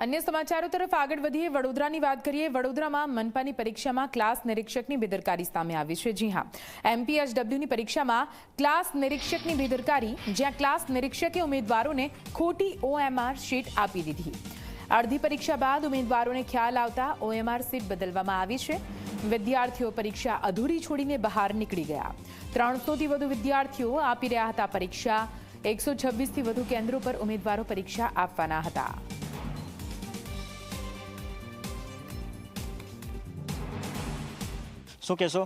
અન્ય સમાચારો તરફ આગળ વધીએ. વડોદરાની વાત કરીએ. વડોદરામાં મનપાની પરીક્ષામાં ક્લાસ નિરીક્ષકની બેદરકારી સામે આવી છે. જી હા. એમપીએચડબ્લ્યુની પરીક્ષામાં ક્લાસ નિરીક્ષકની બેદરકારી, જ્યાં ક્લાસ નિરીક્ષકે ઉમેદવારોને ખોટી ઓએમઆર શીટ આપી દીધી. અડધી પરીક્ષા બાદ ઉમેદવારોને ખ્યાલ આવતા ઓએમઆર સીટ બદલવામાં આવી છે. વિદ્યાર્થીઓ પરીક્ષા અધૂરી છોડીને બહાર નીકળી ગયા. ત્રણસોથી વધુ વિદ્યાર્થીઓ આપી રહ્યા હતા પરીક્ષા. એકસો છવ્વીસથી વધુ કેન્દ્રો પર ઉમેદવારો પરીક્ષા આપવાના હતા. શું કહેશો?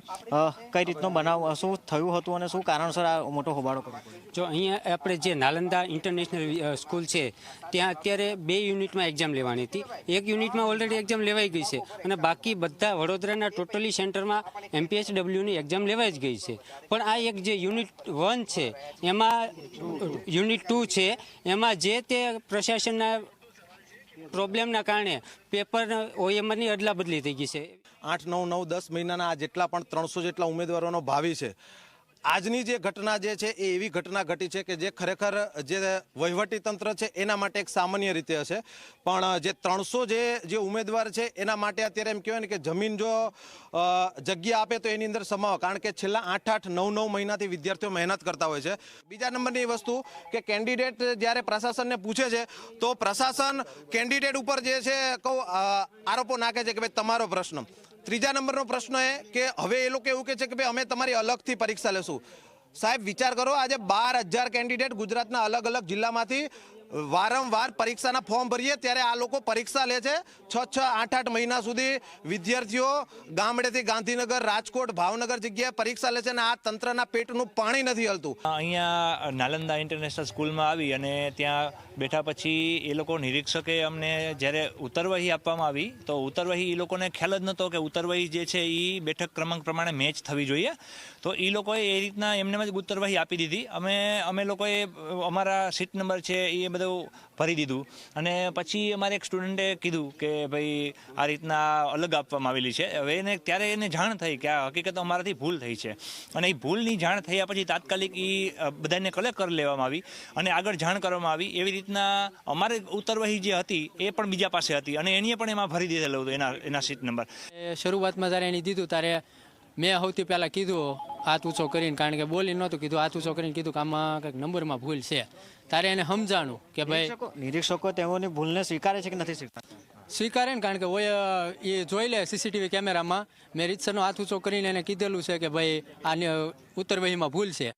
કઈ રીતનો બનાવ શું થયું હતું અને શું કારણસર આ મોટો હોબાળો કર્યો? જો અહીંયા આપણે જે નાલંદા ઇન્ટરનેશનલ સ્કૂલ છે, ત્યાં અત્યારે બે યુનિટમાં એક્ઝામ લેવાની હતી. એક યુનિટમાં ઓલરેડી એક્ઝામ લેવાઈ ગઈ છે અને બાકી બધા વડોદરાના ટોટલી સેન્ટરમાં એમપીએચડબલ્યુની એક્ઝામ લેવાઈ જ ગઈ છે. પણ આ એક જે યુનિટ વન છે, એમાં, યુનિટ ટુ છે, એમાં જે તે પ્રશાસનના પ્રોબ્લેમના કારણે પેપર, ઓએમઆરની અદલા બદલી થઈ ગઈ છે. આઠ નવ નવ દસ મહિનાના આ જેટલા પણ ત્રણસો જેટલા ઉમેદવારોનો ભાવિ છે. આજની જે ઘટના જે છે એ એવી ઘટના ઘટી છે કે જે ખરેખર જે વહીવટી તંત્ર છે એના માટે એક સામાન્ય રીતે હશે. પણ જે ત્રણસો જે જે ઉમેદવાર છે એના માટે અત્યારે એમ કહેવાય ને કે જમીન જો જગ્યા આપે તો એની અંદર સમાવો. કારણ કે છેલ્લા આઠ આઠ નવ નવ મહિનાથી વિદ્યાર્થીઓ મહેનત કરતા હોય છે. બીજા નંબરની વસ્તુ કે કેન્ડિડેટ જ્યારે પ્રશાસનને પૂછે છે, તો પ્રશાસન કેન્ડિડેટ ઉપર જે છે કહું આરોપો નાખે છે કે ભાઈ તમારો પ્રશ્ન. ત્રીજા નંબરનો પ્રશ્ન એ કે હવે એ લોકો એવું કહે છે કે ભાઈ અમે તમારી અલગથી પરીક્ષા લેશું. સાહેબ વિચાર કરો આજે બાર હજાર કેન્ડિડેટ ગુજરાતના અલગ અલગ જિલ્લામાંથી વારંવાર પરીક્ષાના ફોર્મ ભરીએ ત્યારે આ લોકો પરીક્ષા લે છે. છ છ, આઠ આઠ મહિના સુધી વિદ્યાર્થીઓ ગામડેથી ગાંધીનગર, રાજકોટ, ભાવનગર જગ્યાએ પરીક્ષા લે છે અને આ તંત્રના પેટનું પાણી નથી હલતું. અહીંયા નાલંદા ઇન્ટરનેશનલ સ્કૂલમાં આવી અને ત્યાં બેઠા પછી એ લોકો નિરીક્ષકે અમને જ્યારે ઉત્તરવહી આપવામાં આવી, તો ઉત્તરવહી એ લોકોને ખ્યાલ જ નહોતો કે ઉત્તરવહી જે છે એ બેઠક ક્રમાંક પ્રમાણે મેચ થવી જોઈએ. તો એ લોકોએ એ રીતના એમને જ ઉત્તરવહી આપી દીધી. અમે અમે લોકોએ અમારા સીટ નંબર છે એ બધું ભરી દીધું. અને પછી અમારે એક સ્ટુડન્ટે કીધું કે ભાઈ આ રીતના અલગ આપવામાં આવેલી છે. હવે એને ત્યારે એને જાણ થઈ કે આ હકીકત અમારાથી ભૂલ થઈ છે. અને એ ભૂલની જાણ થયા પછી તાત્કાલિક એ બધાને કલેક્ટ કરી લેવામાં આવી અને આગળ જાણ કરવામાં આવી. એવી રીતના અમારે ઉત્તરવહી જે હતી એ પણ બીજા પાસે હતી અને એણીએ પણ એમાં ભરી દીધેલું હતું એના એના સીટ નંબર. શરૂઆતમાં જ્યારે એને દીધું ત્યારે મેં સૌથી પહેલાં કીધું હાથ ઊંચો કરીને કારણ કે બોલી નહોતું કીધું હાથ ઊંચો કરીને કીધું કે આમાં કંઈક નંબરમાં ભૂલ છે. તારે એને સમજાણું કે ભાઈ નિરીક્ષકો તેઓની ભૂલને સ્વીકારે છે કે નથી સ્વીકારતા? સ્વીકારે ને કારણ કે ઓય એ જોઈ લે સીસીટીવી કેમેરામાં. મેં રીતસરનો હાથ ઊંચો કરીને એને કીધેલું છે કે ભાઈ આને ઉત્તરવહીમાં ભૂલ છે.